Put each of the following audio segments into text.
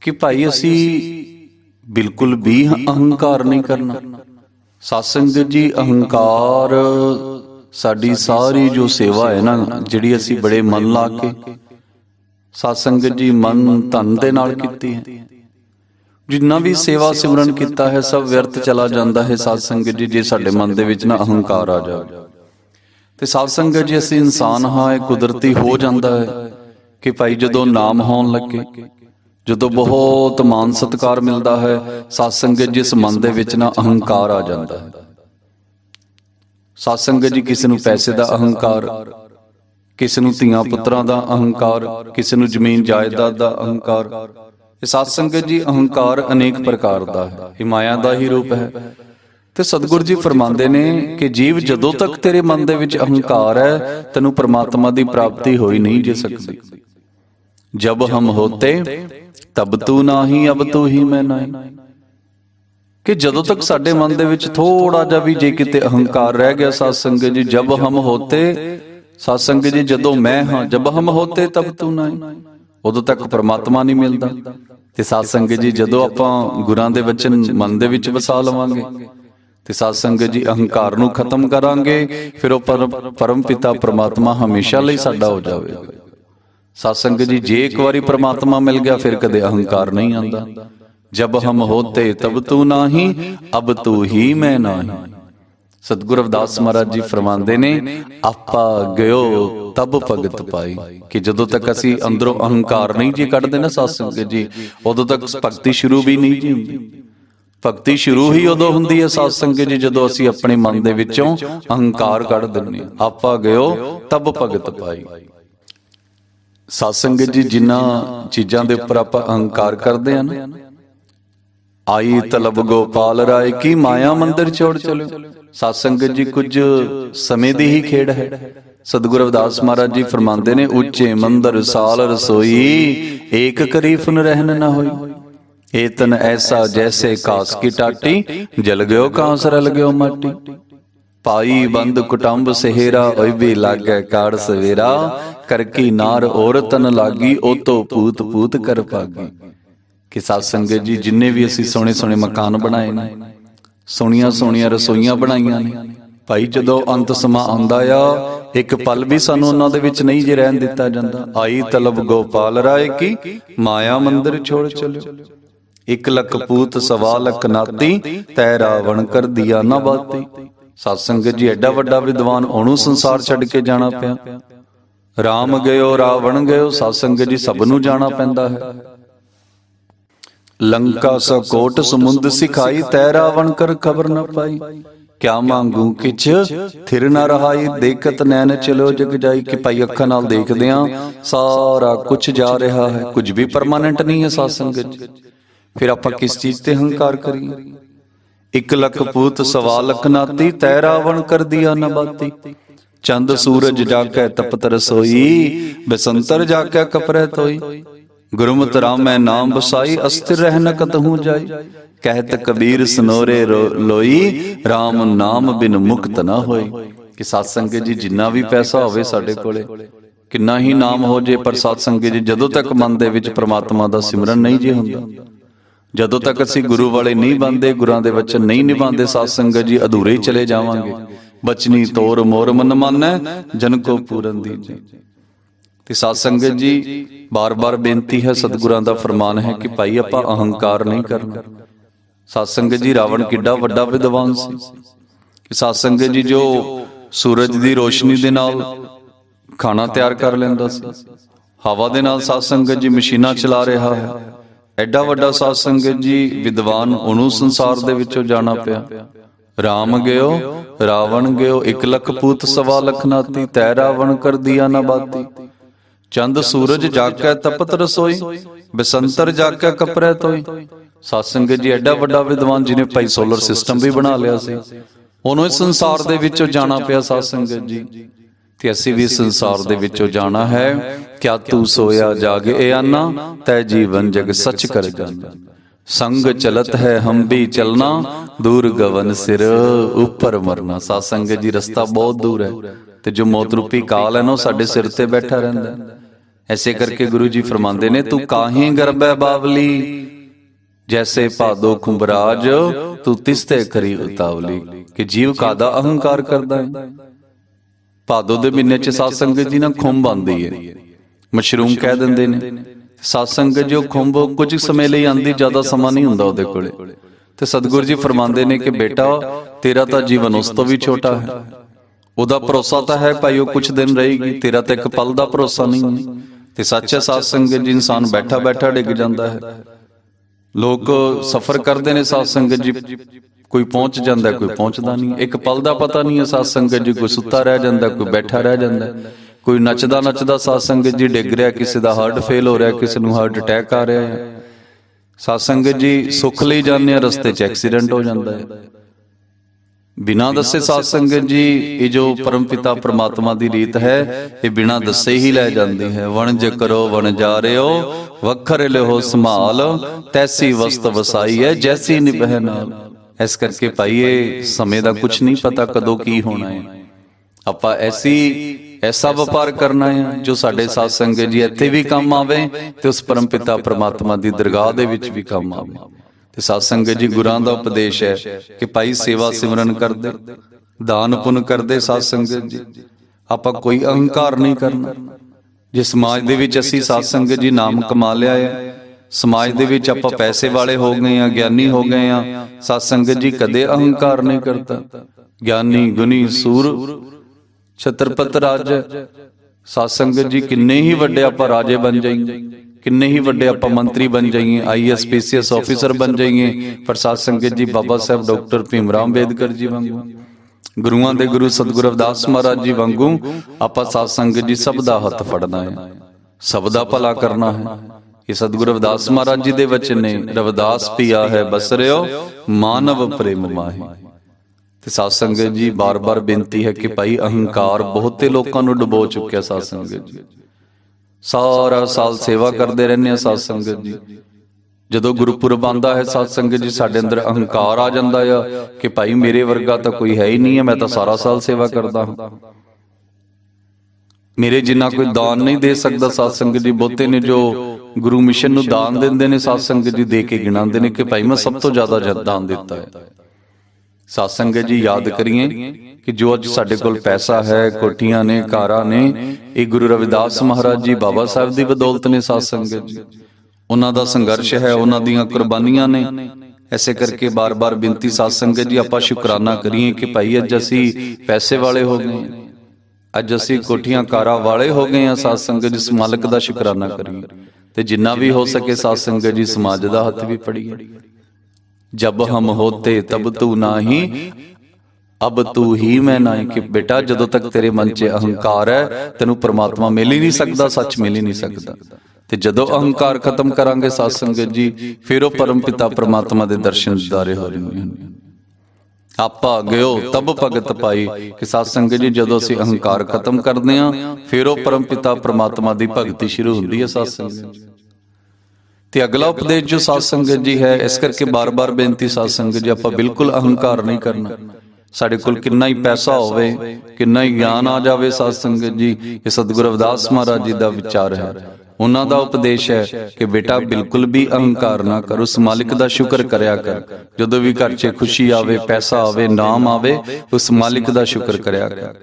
ਕਿ ਭਾਈ ਅਸੀਂ ਬਿਲਕੁਲ ਵੀ ਅਹੰਕਾਰ ਨਹੀਂ ਕਰਨਾ। ਸਾਸੰਗ ਜੀ ਅਹੰਕਾਰ ਸਾਡੀ ਸਾਰੀ ਜੋ ਸੇਵਾ ਹੈ ਨਾ ਜਿਹੜੀ ਅਸੀਂ ਬੜੇ ਮਨ ਲਾ ਕੇ ਸਾਸੰਗ ਜੀ ਮਨ ਧਨ ਦੇ ਨਾਲ ਕੀਤੀ ਹੈ। ਜਿੰਨਾ ਵੀ ਸੇਵਾ ਸਿਮਰਨ ਕੀਤਾ ਹੈ ਸਭ ਵਿਅਰਥ ਚਲਾ ਜਾਂਦਾ ਹੈ ਸਾਧ ਸੰਗਤ ਜੀ ਜੇ ਸਾਡੇ ਮਨ ਦੇ ਵਿੱਚ ਨਾ ਅਹੰਕਾਰ ਆ ਜਾਵੇ। ਤੇ ਸਾਧ ਸੰਗਤ ਜੀ ਅਸੀਂ ਇਨਸਾਨ ਹਾਂ ਇਹ ਕੁਦਰਤੀ ਹੋ ਜਾਂਦਾ ਹੈ ਕਿ ਭਾਈ ਜਦੋਂ ਨਾਮ ਹੋਣ ਲੱਗੇ ਜਦੋਂ ਬਹੁਤ ਮਾਨ ਸਤਕਾਰ ਮਿਲਦਾ ਹੈ ਸਾਧ ਸੰਗਤ ਜਿਸ ਮਨ ਦੇ ਵਿੱਚ ਨਾ ਅਹੰਕਾਰ ਆ ਜਾਂਦਾ ਹੈ। ਸਾਧ ਸੰਗਤ ਜੀ ਕਿਸੇ ਨੂੰ ਪੈਸੇ ਦਾ ਅਹੰਕਾਰ, ਕਿਸੇ ਨੂੰ ਧੀਆਂ ਪੁੱਤਰਾਂ ਦਾ ਅਹੰਕਾਰ, ਕਿਸੇ ਨੂੰ ਜ਼ਮੀਨ ਜਾਇਦਾਦ ਦਾ ਅਹੰਕਾਰ, ਇਹ ਸਾਧ ਸੰਗਤ ਜੀ ਅਹੰਕਾਰ ਅਨੇਕ ਪ੍ਰਕਾਰ ਦਾ ਹੈ ਇਹ ਮਾਇਆ ਦਾ ਹੀ ਰੂਪ ਹੈ। ਤੇ ਸਤਿਗੁਰੂ ਜੀ ਫਰਮਾਉਂਦੇ ਨੇ ਕਿ ਜੀਵ ਜਦੋਂ ਤੱਕ ਤੇਰੇ ਮਨ ਦੇ ਵਿੱਚ ਅਹੰਕਾਰ ਹੈ, ਤੈਨੂੰ ਪ੍ਰਮਾਤਮਾ ਦੀ ਪ੍ਰਾਪਤੀ ਹੋਈ ਨਹੀਂ ਜੇ ਸਕਦੀ। ਜਬ ਹਮ ਹੋਤੇ, ਤਬ ਤੂੰ ਨਾਹੀ, ਅਬ ਤੂੰ ਹੀ ਮੈਂ ਨਹੀਂ। ਕਿ ਜਦੋਂ ਤੱਕ ਸਾਡੇ ਮਨ ਦੇ ਵਿੱਚ ਥੋੜਾ ਜਿਹਾ ਵੀ ਜੇ ਕਿਤੇ ਅਹੰਕਾਰ ਰਹਿ ਗਿਆ ਸਾਧ ਸੰਗਤ ਜੀ, ਜਬ ਹਮ ਹੋਤੇ ਸਾਧ ਸੰਗਤ ਜੀ, ਜਦੋਂ ਮੈਂ ਹਾਂ, ਜਬ ਹਮ ਹੋਤੇ, ਤਬ ਤੂੰ ਨਹੀਂ। ਉਦੋਂ ਤੱਕ ਪਰਮਾਤਮਾ ਨਹੀਂ ਮਿਲਦਾ। ਤੇ ਸਾਧ ਸੰਗਤ ਜੀ, ਜਦੋਂ ਆਪਾਂ ਗੁਰਾਂ ਦੇ ਵਚਨ ਮਨ ਦੇ ਵਿੱਚ ਵਸਾ ਲਵਾਂਗੇ, ਤੇ ਸਾਧ ਸੰਗਤ ਜੀ ਅਹੰਕਾਰ ਨੂੰ ਖਤਮ ਕਰਾਂਗੇ, ਫਿਰ ਉਹ ਪਰਮ- ਪਰਮ ਪਿਤਾ ਪਰਮਾਤਮਾ ਹਮੇਸ਼ਾ ਲਈ ਸਾਡਾ ਹੋ ਜਾਵੇਗਾ। ਸਤਸੰਗ ਜੀ, ਜੇ ਇੱਕ ਵਾਰੀ ਪ੍ਰਮਾਤਮਾ ਮਿਲ ਗਿਆ, ਫਿਰ ਕਦੇ ਅਹੰਕਾਰ ਨਹੀਂ ਆਉਂਦਾ। ਜਬ ਹਮ ਹੋਤੇ, ਤਬ ਤੂੰ ਨਾਹੀ, ਅਬ ਤੂੰ ਹੀ ਮੈਂ ਨਾਹੀ। ਸਤਿਗੁਰੂ ਅਵਦਾਸ ਮਹਾਰਾਜ ਜੀ ਫਰਮਾਉਂਦੇ ਨੇ, ਆਪਾ ਗਇਓ, ਤਬ ਭਗਤ ਪਾਈ। ਕਿ ਜਦੋਂ ਤੱਕ ਅਸੀਂ ਅੰਦਰੋਂ ਅਹੰਕਾਰ ਨਹੀਂ ਜੀ ਕੱਢਦੇ ਨਾ ਸਤਸੰਗ ਜੀ, ਉਦੋਂ ਤੱਕ ਭਗਤੀ ਸ਼ੁਰੂ ਵੀ ਨਹੀਂ ਜੀ ਹੁੰਦੀ। ਭਗਤੀ ਸ਼ੁਰੂ ਹੀ ਉਦੋਂ ਹੁੰਦੀ ਹੈ ਸਾਧ ਸੰਗਤ ਜੀ, ਜਦੋਂ ਅਸੀਂ ਆਪਣੇ ਮਨ ਦੇ ਵਿੱਚੋਂ ਅਹੰਕਾਰ ਕੱਢ ਦਿੰਦੇ ਆਪਾਂ ਆਪਾ ਗਇਓ, ਤਬ ਭਗਤ ਪਾਈ। ਸਾਧ ਸੰਗਤ ਜੀ ਜਿਨ੍ਹਾਂ ਚੀਜ਼ਾਂ ਦੇ ਉੱਪਰ ਆਪਾਂ ਅਹੰਕਾਰ ਕਰਦੇ ਆ ਨਾ, ਆਈ ਤਲਬ ਗੋਪਾਲ ਰਾਏ ਕੀ ਮਾਇਆ ਮੰਦਿਰ ਛੋੜ ਚਲੋ ਸਾਧ ਸੰਗਤ ਜੀ ਕੁਝ ਸਮੇਂ ਦੀ ਹੀ ਖੇਡ ਹੈ। ਸਤਿਗੁਰੂ ਰਵਿਦਾਸ ਮਹਾਰਾਜ ਜੀ ਫਰਮਾਉਂਦੇ ਨੇ, ਉੱਚੇ ਮੰਦਰ ਸਾਲ ਰਸੋਈ, ਏਕ ਕਰੀਫਨ ਰਹਿਨ ਨਾ ਹੋਈ। ਏਤਨ ਐਸਾ ਜੈਸੇ ਕਾਸ ਕੀ ਟਾਟੀ, ਜਲ ਗਿਓ ਕਾਂਸ ਰਲ ਗਿਓ ਮਾਟੀ। ਪਾਈ ਬੰਦ ਕੁਟੰਬ ਸਹੇਰਾ, ਓਏ ਵੀ ਲਾਗੈ ਕਾੜ ਸਵੇਰਾ। ਕਰ ਕੀ ਨਾਰ ਔਰਤਨ ਲਾਗੀ, ਉਹ ਤੋਂ ਪੂਤ ਪੂਤ ਕਰ ਭਾਗੀ। ਕਿ ਸਾਧ ਸੰਗਤ ਜੀ, ਜਿੰਨੇ ਵੀ ਅਸੀਂ ਸੋਹਣੇ ਸੋਹਣੇ ਮਕਾਨ ਬਣਾਏ ਨੇ, ਸੋਹਣੀਆਂ ਸੋਹਣੀਆਂ ਰਸੋਈਆਂ ਬਣਾਈਆਂ ਨੇ, ਭਾਈ ਜਦੋਂ ਅੰਤ ਸਮਾਂ ਆਉਂਦਾ ਆ, ਇੱਕ ਪਲ ਵੀ ਸਾਨੂੰ ਉਹਨਾਂ ਦੇ ਵਿੱਚ ਨਹੀਂ ਜੇ ਰਹਿਣ ਦਿੱਤਾ ਜਾਂਦਾ। ਆਈ ਤਲਬ ਗੋਪਾਲ ਰਾਏ ਕੀ, ਮਾਇਆ ਮੰਦਰ ਛੋੜ ਚਲਿਓ। ਇਕ ਲੱਖ ਪੂਤ ਸਵਾ ਲਕ ਨਾਤੀ, ਤੈ ਰਾਵਣ ਕਰ ਦਿਆ ਨਾ ਬਾਤੀ। ਸਤ ਸੰਗਤ ਜੀ, ਐਡਾ ਵੱਡਾ ਵਿਦਵਾਨ ਉਹਨੂੰ ਸੰਸਾਰ ਛੱਡ ਕੇ ਜਾਣਾ ਪਿਆ। ਰਾਮ ਗਇਓ, ਰਾਵਣ ਗਇਓ ਸਤ ਸੰਗਤ ਜੀ, ਸਭ ਨੂੰ ਜਾਣਾ ਪੈਂਦਾ ਹੈ। ਲੰਕਾ ਸੋ ਸਮੁੰਦ ਸਿਖਾਈ, ਤੈ ਰਾਵਣ ਕਰ ਖਬਰ ਨਾ ਪਾਈ। ਕਿਆ ਮੰਗੂ ਕਿਛ, ਥਿਰ ਨਾ ਰਹਾਈ, ਦੇਖਤ ਨੈਣ ਚਲੋ ਜਗ ਜਾਈ। ਕਿ ਭਾਈ ਅੱਖਾਂ ਨਾਲ ਦੇਖਦੇ ਆ ਸਾਰਾ ਕੁਝ ਜਾ ਰਿਹਾ ਹੈ। ਕੁਝ ਵੀ ਪਰਮਾਨੈਂਟ ਨਹੀਂ ਹੈ ਸਾਧ ਸੰਗਤ ਫਿਰ ਆਪਾਂ ਕਿਸ ਚੀਜ਼ ਤੇ ਹੰਕਾਰ ਕਰੀਏ? ਇਕ ਲੱਖ ਪੂਤ ਸਵਾ ਲੱਖ ਨਾਤੀ ਤੈ ਰਾਵਣ ਕਰ ਦਿਆ ਨਾ ਬਾਤੀ ਚੰਦ ਸੂਰਜ ਜਾਗੈ ਤਪਤ ਰਸੋਈ ਬਸੰਤਰ ਜਾਗੈ ਕਪਰੈ ਤੋਈ। ਗੁਰਮਤਿ ਰਾਮੈ ਨਾਮ ਬਸਾਈ ਅਸਥਿਰ ਰਹਿ ਨ ਕਤਹੂ ਜਾਈ। ਕਹਿਤ ਕਬੀਰ ਸਨੋਰੇ ਲੋਈ। RAM ਨਾਮ ਬਿਨ ਮੁਕਤ ਨਾ ਹੋਈ। ਕਿ ਸਤ ਸੰਗਤ ਜੀ ਜਿੰਨਾ ਵੀ ਪੈਸਾ ਹੋਵੇ ਸਾਡੇ ਕੋਲੇ ਕਿੰਨਾ ਹੀ ਨਾਮ ਹੋ ਜੇ ਪਰ ਸਤ ਸੰਗਤ ਜੀ ਜਦੋਂ ਤੱਕ ਮਨ ਦੇ ਵਿੱਚ ਪ੍ਰਮਾਤਮਾ ਦਾ ਸਿਮਰਨ ਨਹੀਂ ਜੇ ਹੁੰਦਾ। ਜਦੋਂ ਤੱਕ ਅਸੀਂ ਗੁਰੂ ਵਾਲੇ ਨਹੀਂ ਬੰਦੇ ਗੁਰਾਂ ਦੇ ਵਚਨ ਨਹੀਂ ਨਿਭਾਉਂਦੇ ਸਾਧ ਸੰਗਤ ਜੀ ਅਧੂਰੇ ਹੀ ਚਲੇ ਜਾਵਾਂਗੇ। ਬਚਨੀ ਤੋਰ ਮੋਰ ਮਨ ਮਾਨੈ ਜਨ ਕੋ ਪੂਰਨ ਦੀਜੈ। ਤੇ ਸਾਧ ਸੰਗਤ ਜੀ ਬਾਰ-ਬਾਰ ਬੇਨਤੀ ਹੈ ਸਤਿਗੁਰਾਂ ਦਾ ਫਰਮਾਨ ਹੈ ਕਿ ਭਾਈ ਆਪਾਂ ਅਹੰਕਾਰ ਨਹੀਂ ਕਰਨਾ। ਸਾਧ ਸੰਗਤ ਜੀ ਰਾਵਣ ਕਿੱਡਾ ਵੱਡਾ ਵਿਦਵਾਨ ਸੀ। ਕਿ ਸਾਧ ਸੰਗਤ ਜੀ ਜੋ ਸੂਰਜ ਦੀ ਰੋਸ਼ਨੀ ਦੇ ਨਾਲ ਖਾਣਾ ਤਿਆਰ ਕਰ ਲੈਂਦਾ ਸੀ। ਹਵਾ ਦੇ ਨਾਲ ਸਾਧ ਸੰਗਤ ਜੀ ਮਸ਼ੀਨਾਂ ਚਲਾ ਰਿਹਾ ਹੈ। ਐਡਾ ਵੱਡਾ ਸਾਧ ਸੰਗਤ ਜੀ, ਵਿਦਵਾਨ ਉਹਨੂੰ ਸੰਸਾਰ ਦੇ ਵਿੱਚੋਂ ਜਾਣਾ ਪਿਆ। ਰਾਮ ਗਿਓ, ਰਾਵਣ ਗਿਓ, ਇੱਕ ਲੱਖ ਪੂਤ ਸਵਾ ਲੱਖ ਨਾਤੀ, ਤੈ ਰਾਵਣ ਕਰ ਦਿਆ ਨਾ ਬਾਤੀ। ਚੰਦ ਸੂਰਜ ਜਾਗੈ ਤਪਤ ਰਸੋਈ, ਬਸੰਤਰ ਜਾਗੈ ਕਪਰੈ ਤੋਈ ਸਾਧ ਸੰਗਤ ਜੀ, ਐਡਾ ਵੱਡਾ ਵਿਦਵਾਨ ਜਿਹਨੇ ਭਾਈ ਸੋਲਰ ਸਿਸਟਮ ਵੀ ਬਣਾ ਲਿਆ ਸੀ। ਉਹਨੂੰ ਇਸ ਸੰਸਾਰ ਦੇ ਵਿੱਚੋਂ ਜਾਣਾ ਪਿਆ ਸਾਧ ਸੰਗਤ ਜੀ। ਤੇ ਅਸੀਂ ਵੀ ਸੰਸਾਰ ਦੇ ਵਿੱਚੋਂ ਜਾਣਾ ਹੈ। ਕਿਆ ਤੂੰ ਸੋਇਆ ਜਾਗੇ ਆਨਾ? ਤੈ ਜੀਵਨ ਜਗ ਸੱਚ ਕਰ ਜਾਨਾ। ਸੰਗ ਚਲਤ ਹੈ ਹਮ ਵੀ ਚਲਨਾ, ਦੂਰ ਗਵਨ ਸਿਰ ਉੱਪਰ ਮਰਨਾ। ਸਾਧ ਸੰਗਤ ਜੀ, ਰਸਤਾ ਬਹੁਤ ਦੂਰ ਹੈ। ਤੇ ਜੋ ਮੌਤ ਰੂਪੀ ਕਾਲ ਹੈ ਨਾ, ਉਹ ਸਾਡੇ ਸਿਰ ਤੇ ਬੈਠਾ ਰਹਿੰਦਾ ਐਸੇ ਕਰਕੇ ਗੁਰੂ ਜੀ ਫਰਮਾਉਂਦੇ ਨੇ, ਤੂੰ ਕਾਹੇ ਗਰਬੈ ਬਾਵਲੀ? ਜੈਸੇ ਭਾਦੋ ਖੁੰਬਰਾਜ, ਤੂੰ ਤਿਸਤੇ ਖਰੀ ਉਤਾਵਲੀ। ਕਿ ਜੀਵ ਕਾਦਾ ਅਹੰਕਾਰ ਕਰਦਾ ਹੈ? ਭਾਦੋ ਦੇ ਮਹੀਨੇ ਚ ਸਾਧ ਸੰਗਤ ਜੀ ਨਾਲ ਖੁੰਬ ਆਉਂਦੀ ਹੈ। ਮਸ਼ਰੂਮ ਕਹਿ ਦਿੰਦੇ ਨੇ। ਸਾਧ ਸੰਗਤ ਜੋ ਖੁੰਬ ਕੁਝ ਸਮੇਂ ਲਈ ਆਂਦੀ ਜ਼ਿਆਦਾ ਸਮਾਂ ਨਹੀਂ ਹੁੰਦਾ ਉਹਦੇ ਕੋਲੇ। ਤੇ ਸਤਿਗੁਰੂ ਜੀ ਫਰਮਾਉਂਦੇ ਨੇ ਕਿ ਬੇਟਾ ਤੇਰਾ ਤਾਂ ਜੀਵਨ ਉਸ ਤੋਂ ਵੀ ਛੋਟਾ ਹੈ। ਉਹਦਾ ਭਰੋਸਾ ਤਾਂ ਹੈ ਭਾਈ ਉਹ ਕੁਝ ਦਿਨ ਰਹੇਗੀ ਤੇਰਾ ਤਾਂ ਇੱਕ ਪਲ ਦਾ ਭਰੋਸਾ ਨਹੀਂ। ਹੈ ਤੇ ਸੱਚੇ ਸਾਧ ਸੰਗਤ ਜੀ ਇਨਸਾਨ ਬੈਠਾ ਬੈਠਾ ਡਿੱਗ ਜਾਂਦਾ ਹੈ। ਲੋਕ ਸਫ਼ਰ ਕਰਦੇ ਨੇ ਸਾਧ ਸੰਗਤ ਜੀ। ਕੋਈ ਪਹੁੰਚ ਜਾਂਦਾ ਕੋਈ ਪਹੁੰਚਦਾ ਨਹੀਂ। ਇੱਕ ਪਲ ਦਾ ਪਤਾ ਨਹੀਂ ਹੈ ਸਾਧ ਸੰਗਤ ਜੀ ਕੋਈ ਸੁੱਤਾ ਰਹਿ ਜਾਂਦਾ ਕੋਈ ਬੈਠਾ ਰਹਿ ਜਾਂਦਾ। ਕੋਈ ਨੱਚਦਾ ਨੱਚਦਾ ਸਾਧ ਸੰਗਤ ਜੀ ਡਿੱਗ ਰਿਹਾ, ਕਿਸੇ ਦਾ ਹਾਰਟ ਫੇਲ ਹੋ ਰਿਹਾ, ਕਿਸੇ ਨੂੰ ਹਾਰਟ ਅਟੈਕ ਆ ਰਿਹਾ ਹੈ। ਸਾਧ ਸੰਗਤ ਜੀ ਸੁੱਖ ਲਈ ਜਾਂਦੇ ਆ, ਰਸਤੇ 'ਚ ਐਕਸੀਡੈਂਟ ਹੋ ਜਾਂਦਾ ਹੈ। ਬਿਨਾਂ ਦੱਸੇ ਸਾਧ ਸੰਗਤ ਜੀ, ਇਹ ਜੋ ਪਰਮ ਪਿਤਾ ਪ੍ਰਮਾਤਮਾ ਦੀ ਰੀਤ ਹੈ, ਇਹ ਬਿਨਾਂ ਦੱਸੇ ਹੀ ਲੈ ਜਾਂਦੀ ਹੈ। ਵਣਜ ਕਰੋ ਵਣ ਜਾ ਵਣਜਾਰਿਓ ਵਖਰ ਲਿਓ ਸੰਭਾਲ, ਤੈਸੀ ਵਸਤ ਵਸਾਈ ਹੈ, ਜੈਸੀ ਨਿਭੈ ਨਾਲ ਇਸ ਕਰਕੇ ਭਾਈਏ ਸਮੇਂ ਦਾ ਕੁਝ ਨਹੀਂ ਪਤਾ ਕਦੋਂ ਕੀ ਹੋਣਾ ਹੈ। ਆਪਾਂ ਐਸੀ ਐਸਾ ਵਪਾਰ ਕਰਨਾ ਹੈ ਜੋ ਸਾਡੇ ਸਾਧ ਸੰਗਤ ਜੀ ਇੱਥੇ ਵੀ ਕੰਮ ਆਵੇ ਤੇ ਉਸ ਪਰਮਪਿਤਾ ਪ੍ਰਮਾਤਮਾ ਦੀ ਦਰਗਾਹ ਦੇ ਵਿੱਚ ਵੀ ਕੰਮ ਆਵੇ। ਤੇ ਸਾਧ ਸੰਗਤ ਜੀ ਗੁਰਾਂ ਦਾ ਉਪਦੇਸ਼ ਹੈ ਕਿ ਭਾਈ ਸੇਵਾ ਸਿਮਰਨ ਕਰਦੇ ਦਾਨ ਪੁੰਨ ਕਰਦੇ ਸਾਧ ਸੰਗਤ ਜੀ। ਆਪਾਂ ਕੋਈ ਅਹੰਕਾਰ ਨਹੀਂ ਕਰਨਾ। ਜੇ ਸਮਾਜ ਦੇ ਵਿੱਚ ਅਸੀਂ ਸਾਧ ਸੰਗਤ ਜੀ ਨਾਮ ਕਮਾ ਲਿਆ ਹੈ ਸਮਾਜ ਦੇ ਵਿੱਚ ਆਪਾਂ ਪੈਸੇ ਵਾਲੇ ਹੋ ਗਏ ਆ ਗਿਆਨੀ ਹੋ ਗਏ ਆ ਸਾਧ ਸੰਗਤ ਜੀ ਕਦੇ ਅਹੰਕਾਰ ਨਹੀਂ ਕਰਦਾ ਗਿਆਨੀ ਗੁਨੀ ਸੂਰ ਛਤਰਪਤ ਰਾਜ ਸਾਧ ਸੰਗਤ ਜੀ, ਕਿੰਨੇ ਹੀ ਵੱਡੇ ਆਪਾਂ ਰਾਜੇ ਬਣ ਜਾਈਏ, ਕਿੰਨੇ ਹੀ ਵੱਡੇ ਆਪਾਂ ਮੰਤਰੀ ਬਣ ਜਾਈਏ ਆਈਐਸ ਪੀਸੀਐਸ ਆਫੀਸਰ ਬਣ ਜਾਈਏ, ਪਰ ਸਾਧ ਸੰਗਤ ਜੀ, ਬਾਬਾ ਸਾਹਿਬ ਡਾਕਟਰ ਭੀਮਰਾਵ ਅੰਬੇਦਕਰ ਜੀ ਵਾਂਗੂ, ਗੁਰੂਆਂ ਦੇ ਗੁਰੂ ਸਤਿਗੁਰੂ ਰਵਿਦਾਸ ਮਹਾਰਾਜ ਜੀ ਵਾਂਗੂ, ਆਪਾਂ ਸਾਧ ਸੰਗਤ ਜੀ, ਸਭ ਦਾ ਹੱਥ ਫੜਨਾ ਹੈ, ਸਭ ਦਾ ਭਲਾ ਕਰਨਾ ਹੈ। ਇਹ ਸਤਿਗੁਰੂ ਅਵਦਾਸ ਮਹਾਰਾਜ ਜੀ ਦੇ ਵਚਨ ਨੇ, ਰਵਿਦਾਸ ਪਿਆ ਹੈ ਬਸਰਿਓ ਮਾਨਵ ਪ੍ਰੇਮ ਮਾਹੀ। ਤੇ ਸਾਧ ਸੰਗਤ ਜੀ, ਬਾਰ-ਬਾਰ ਬੇਨਤੀ ਹੈ ਕਿ ਭਾਈ ਅਹੰਕਾਰ ਬਹੁਤੇ ਲੋਕਾਂ ਨੂੰ ਡੁਬੋ ਚੁੱਕਿਆ ਸਾਧ ਸੰਗਤ ਜੀ। ਸਾਰਾ ਸਾਲ ਸੇਵਾ ਕਰਦੇ ਰਹਿੰਦੇ ਆ ਸਾਧ ਸੰਗਤ ਜੀ। ਜਦੋਂ ਗੁਰਪੁਰਬ ਆਉਂਦਾ ਹੈ ਸਾਧ ਸੰਗਤ ਜੀ, ਸਾਡੇ ਅੰਦਰ ਅਹੰਕਾਰ ਆ ਜਾਂਦਾ ਆ ਕਿ ਭਾਈ ਮੇਰੇ ਵਰਗਾ ਤਾਂ ਕੋਈ ਹੈ ਹੀ ਨਹੀਂ ਹੈ, ਮੈਂ ਤਾਂ ਸਾਰਾ ਸਾਲ ਸੇਵਾ ਕਰਦਾ ਹਾਂ। ਮੇਰੇ ਜਿੰਨਾ ਕੋਈ ਦਾਨ ਨਹੀਂ ਦੇ ਸਕਦਾ ਸਾਧ ਸੰਗਤ ਜੀ, ਬਹੁਤੇ ਨੇ ਜੋ ਗੁਰੂ ਮਿਸ਼ਨ ਨੂੰ ਦਾਨ ਦਿੰਦੇ ਨੇ, ਸਾਧ ਸੰਗਤ ਜੀ ਦੇ ਕੇ ਗਿਣਾਉਂਦੇ ਨੇ ਕਿ ਭਾਈ ਮੈਂ ਸਭ ਤੋਂ ਜ਼ਿਆਦਾ ਦਾਨ ਦਿੱਤਾ ਹੈ। ਸਾਧ ਸੰਗਤ ਜੀ ਯਾਦ ਕਰੀਏ ਕਿ ਜੋ ਅੱਜ ਸਾਡੇ ਕੋਲ ਪੈਸਾ ਹੈ ਕੋਠੀਆਂ ਨੇ ਕਾਰਾਂ ਨੇ ਇਹ ਗੁਰੂ ਰਵਿਦਾਸ ਮਹਾਰਾਜ ਜੀ ਬਾਬਾ ਸਾਹਿਬ ਦੀ ਬਦੌਲਤ ਨੇ ਸਾਧ ਸੰਗਤ ਜੀ। ਉਹਨਾਂ ਦਾ ਸੰਘਰਸ਼ ਹੈ ਉਹਨਾਂ ਦੀਆਂ ਕੁਰਬਾਨੀਆਂ ਨੇ। ਐਸੇ ਕਰਕੇ ਬਾਰ-ਬਾਰ ਬੇਨਤੀ ਸਾਧ ਸੰਗਤ ਜੀ ਆਪਾਂ ਸ਼ੁਕਰਾਨਾ ਕਰੀਏ ਕਿ ਭਾਈ ਅੱਜ ਅਸੀਂ ਪੈਸੇ ਵਾਲੇ ਹੋ ਗਏ। ਅੱਜ ਅਸੀਂ ਕੋਠੀਆਂ ਕਾਰਾਂ ਵਾਲੇ ਹੋ ਗਏ ਆ ਸਾਧ ਸੰਗਤ ਜੀ ਇਸ ਮਾਲਕ ਦਾ ਸ਼ੁਕਰਾਨਾ ਕਰੀਏ। ਤੇ ਜਿੰਨਾ ਵੀ ਹੋ ਸਕੇ ਸਾਧ ਸੰਗਤ ਜੀ ਸਮਾਜ ਦਾ ਹੱਥ ਵੀ ਫੜੀਏ। ਜਬ ਹਮ ਹੋਤੇ ਤਬ ਤੂੰ ਨਾਹੀ, ਅਬ ਤੂੰ ਹੀ ਮੈਂ ਨਹੀਂ ਕਿ ਬੇਟਾ, ਜਦੋਂ ਤੱਕ ਤੇਰੇ ਮਨ 'ਚ ਅਹੰਕਾਰ ਹੈ, ਤੈਨੂੰ ਪ੍ਰਮਾਤਮਾ ਮਿਲ ਹੀ ਨਹੀਂ ਸਕਦਾ, ਸੱਚ ਮਿਲ ਹੀ ਨਹੀਂ ਸਕਦਾ। ਤੇ ਜਦੋਂ ਅਹੰਕਾਰ ਖਤਮ ਕਰਾਂਗੇ ਸਾਧ ਸੰਗਤ ਜੀ, ਫਿਰ ਉਹ ਪਰਮ ਪਿਤਾ ਪ੍ਰਮਾਤਮਾ ਦੇ ਦਰਸ਼ਨ ਦਿਦਾਰੇ ਹੋ ਜਾਣਗੇ ਆਪਾ ਗਿਓ ਤਬ ਭਗਤ ਪਾਈ ਕਿ ਸਾਧ ਸੰਗਤ ਜੀ, ਜਦੋਂ ਅਸੀਂ ਅਹੰਕਾਰ ਖਤਮ ਕਰਦੇ ਹਾਂ, ਫਿਰ ਉਹ ਪਰਮ ਪਿਤਾ ਪ੍ਰਮਾਤਮਾ ਦੀ ਭਗਤੀ ਸ਼ੁਰੂ ਹੁੰਦੀ ਹੈ ਸਾਧ ਸੰਗਤ ਜੀ। ਤੇ ਅਗਲਾ ਉਪਦੇਸ਼ ਜੋ ਸਾਧ ਸੰਗਤ ਜੀ ਹੈ, ਇਸ ਕਰਕੇ ਬਾਰ-ਬਾਰ ਬੇਨਤੀ ਸਾਧ ਸੰਗਤ ਜੀ, ਆਪਾਂ ਬਿਲਕੁਲ ਅਹੰਕਾਰ ਨਹੀਂ ਕਰਨਾ। ਸਾਡੇ ਕੋਲ ਕਿੰਨਾ ਹੀ ਪੈਸਾ ਹੋਵੇ, ਕਿੰਨਾ ਹੀ ਗਿਆਨ ਆ ਜਾਵੇ ਸਾਧ ਸੰਗਤ ਜੀ, ਇਹ ਸਤਿਗੁਰ ਰਵਿਦਾਸ ਮਹਾਰਾਜ ਜੀ ਦਾ ਵਿਚਾਰ ਹੈ। ਉਹਨਾਂ ਦਾ ਉਪਦੇਸ਼ ਹੈ ਕਿ ਬੇਟਾ ਬਿਲਕੁਲ ਵੀ ਅਹੰਕਾਰ ਨਾ ਕਰ, ਉਸ ਮਾਲਿਕ ਦਾ ਸ਼ੁਕਰ ਕਰਿਆ ਕਰ। ਜਦੋਂ ਵੀ ਘਰ 'ਚ ਖੁਸ਼ੀ ਆਵੇ, ਪੈਸਾ ਆਵੇ, ਨਾਮ ਆਵੇ, ਉਸ ਮਾਲਿਕ ਦਾ ਸ਼ੁਕਰ ਕਰਿਆ ਕਰ।